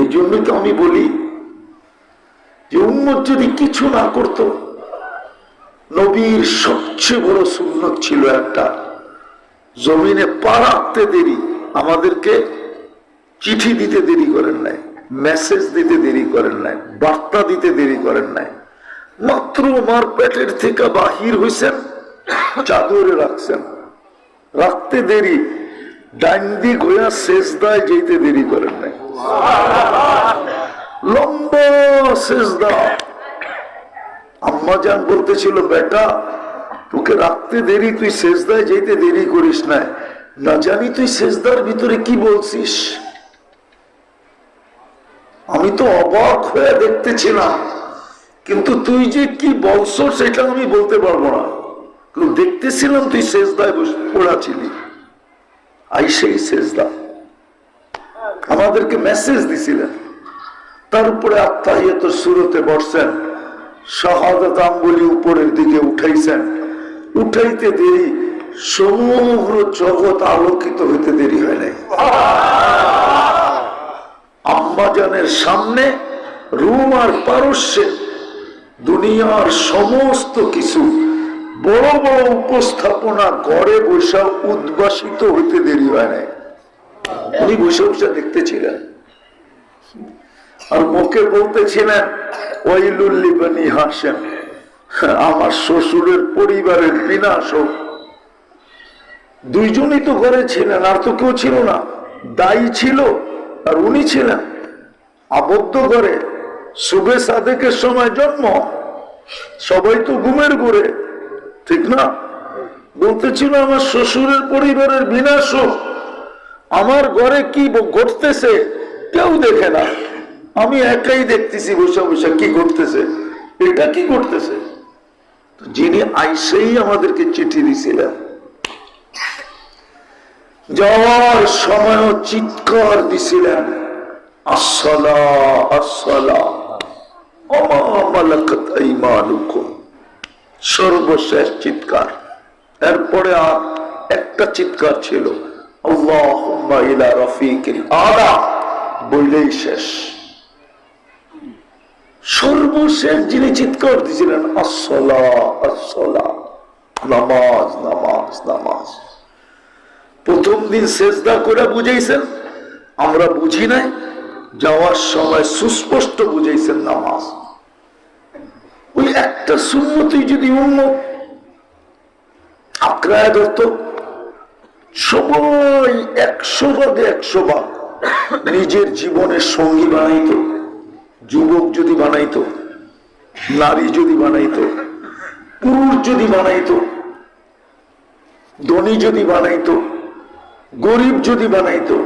এই জন্যই তো আমি বলি যে উম্মত যদি কিছু না করত, নবীর সবচেয়ে বড় সুন্নত ছিল একটা জমিনে পা রাখতে দেরি, আমাদেরকে চিঠি দিতে দেরি করেন নাই, মেসেজ দিতে দেরি করেন নাই, বার্তা দিতে দেরি করেন নাই। মাত্র আমার পেটের থেকে বাহির হয়েছেন চাদরে রাখছেন। রাখতে দেরি ডাইন দিক হইয়া যেতে দেরি করেন নাই। জানি তুই শেষদার ভিতরে কি বলছিস? আমি তো অবাক হয়ে দেখতেছিলাম, কিন্তু তুই যে কি বলছ সেটা আমি বলতে পারব না। দেখতেছিলাম তুই শেষদায় পড়াছিলি। আই সেই শেষদা আমাদেরকে মেসেজ দিছিলেন। তারপরে আত্মাহিয়ত সুরতে বসছেন। শাহাদাত আঙ্গুলি উপরের দিকে উঠাইছেন। উঠাইতে দেরি সমগ্র জগৎ আলোকিত হইতে দেরি হয় নাই। আম্মাজানের সামনে, রুম আর পারস্যে, দুনিয়ার সমস্ত কিছু বড় বড় উপস্থাপনা ঘরে বসা উদ্ভাসিত হইতে দেরি হয় নাই। উনি বসে বসে দেখতেছিলেন। আর মুখে বলতেছিলেন ওয়াইলুল্লি বানি হাসেম আমার শ্বশুরের পরিবারের বিনাশ হোক দুইজনই তো ঘরে ছিলেন, আর তো কেউ ছিল না। দায়ী ছিল, আর উনি ছিলেন। আবদ্ধ ঘরে, শুভে সাদেকের সময় জন্ম। সবাই তো ঘুমের ঘুরে। ঠিক না? বলতেছিল আমার শ্বশুরের পরিবারের বিনাশ আমার ঘরে কি ঘটতেছে কেউ দেখে না। আমি একাই দেখতেছি বসে বসে, কি ঘটতেছে? এটা কি ঘটতেছে? যিনি আইসেই আমাদেরকে চিঠি দিছিলেন। যাওয়ার সময় চিৎকার দিছিলেন আসলা আসলা অমামালাকাত আইমানুকুম। সর্বশেষ চিৎকার। এরপরে আর একটা চিৎকার ছিল বললেই শেষ। সর্বশেষ যিনি চিৎকার দিয়েছিলেন আসলা আসলা নামাজ নামাজ নামাজ প্রথম দিন শেষদা করে বুঝাইছেন, আমরা বুঝি নাই, যাওয়ার সময় সুস্পষ্ট বুঝাইছেন নামাজ। একটা সুন্নতি যদি অন্য আক্রায় ধরত সবাই একশো ভাগে একশো ভাগ নিজের জীবনের সঙ্গী বানাইতো, যুবক যদি বানাইতো, নারী যদি বানাইতো, পুরুষ যদি বানাইতো, ধনী যদি বানাইতো, গরিব যদি বানাইতো,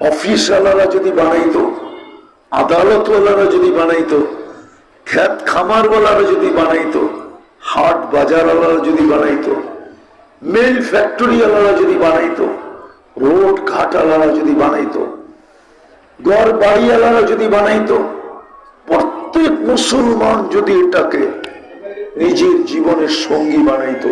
অফিসওয়ালারা যদি বানাইতো, আদালতওয়ালারা যদি বানাইতো খ্যাত খামারওয়ালারা যদি বানাইতো, হাট বাজারওয়ালারা যদি বানাইতো, মেল ফ্যাক্টরিওয়ালারা যদি বানাইতো, রোড ঘাটালারা যদি বানাইতো, ঘর বাড়িওয়ালারা যদি বানাইতো, প্রত্যেক মুসলমান যদি এটাকে নিজের জীবনের সঙ্গী বানাইতো